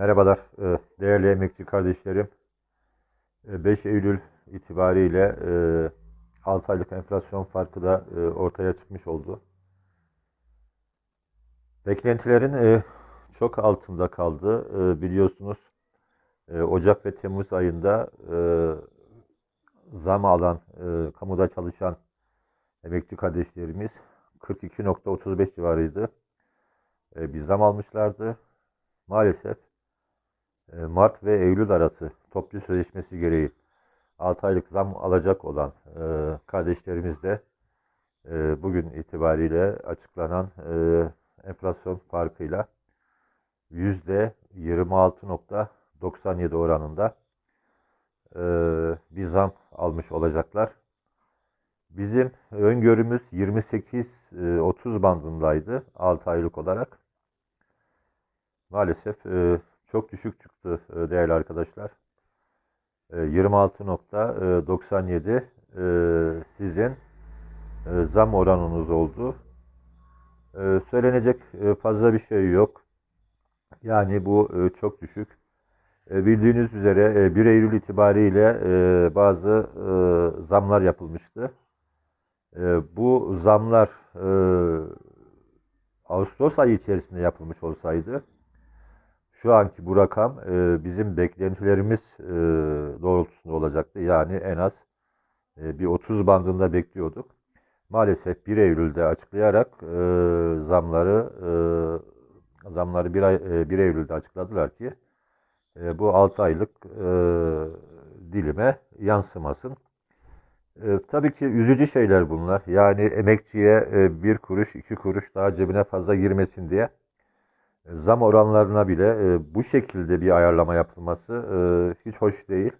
Merhabalar e, değerli emekçi kardeşlerim. E, 5 Eylül itibariyle 6 aylık enflasyon farkı da e, ortaya çıkmış oldu. Beklentilerin e, çok altında kaldı. E, Biliyorsunuz e, Ocak ve Temmuz ayında e, zam alan, e, kamuda çalışan emekçi kardeşlerimiz 42.35 civarıydı. E, Bir zam almışlardı. Maalesef e, Mart ve Eylül arası toplu sözleşmesi gereği 6 aylık zam alacak olan e, kardeşlerimiz de e, bugün itibariyle açıklanan e, enflasyon farkıyla %26.97 oranında e, bir zam almış olacaklar. Bizim öngörümüz 28-30 bandındaydı 6 aylık olarak. Maalesef e, çok düşük çıktı e, değerli arkadaşlar. E, 26.97 e, sizin e, zam oranınız oldu. Söylenecek fazla bir şey yok. Yani bu çok düşük. Bildiğiniz üzere e, 1 Eylül itibariyle bazı zamlar yapılmıştı. Bu zamlar Ağustos ayı içerisinde yapılmış olsaydı şu anki bu rakam e, bizim beklentilerimiz e, doğrultusunda olacaktı. Yani en az e, bir 30 bandında bekliyorduk. Maalesef 1 Eylül'de açıklayarak e, zamları e, zamları 1, ay, e, 1 Eylül'de açıkladılar ki e, bu 6 aylık e, dilime yansımasın. E, tabii ki üzücü şeyler bunlar. Yani emekçiye e, bir kuruş, iki kuruş daha cebine fazla girmesin diye zam oranlarına bile e, bu şekilde bir ayarlama yapılması e, hiç hoş değil.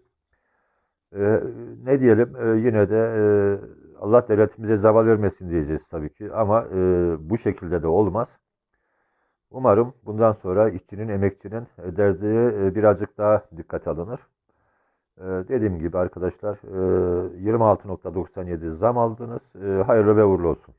E, ne diyelim e, yine de e, Allah devletimize zeval vermesin diyeceğiz tabii ki ama e, bu şekilde de olmaz. Umarım bundan sonra işçinin, emekçinin e, derdi e, birazcık daha dikkate alınır. E, dediğim gibi arkadaşlar e, 26.97 zam aldınız. E, hayırlı ve uğurlu olsun.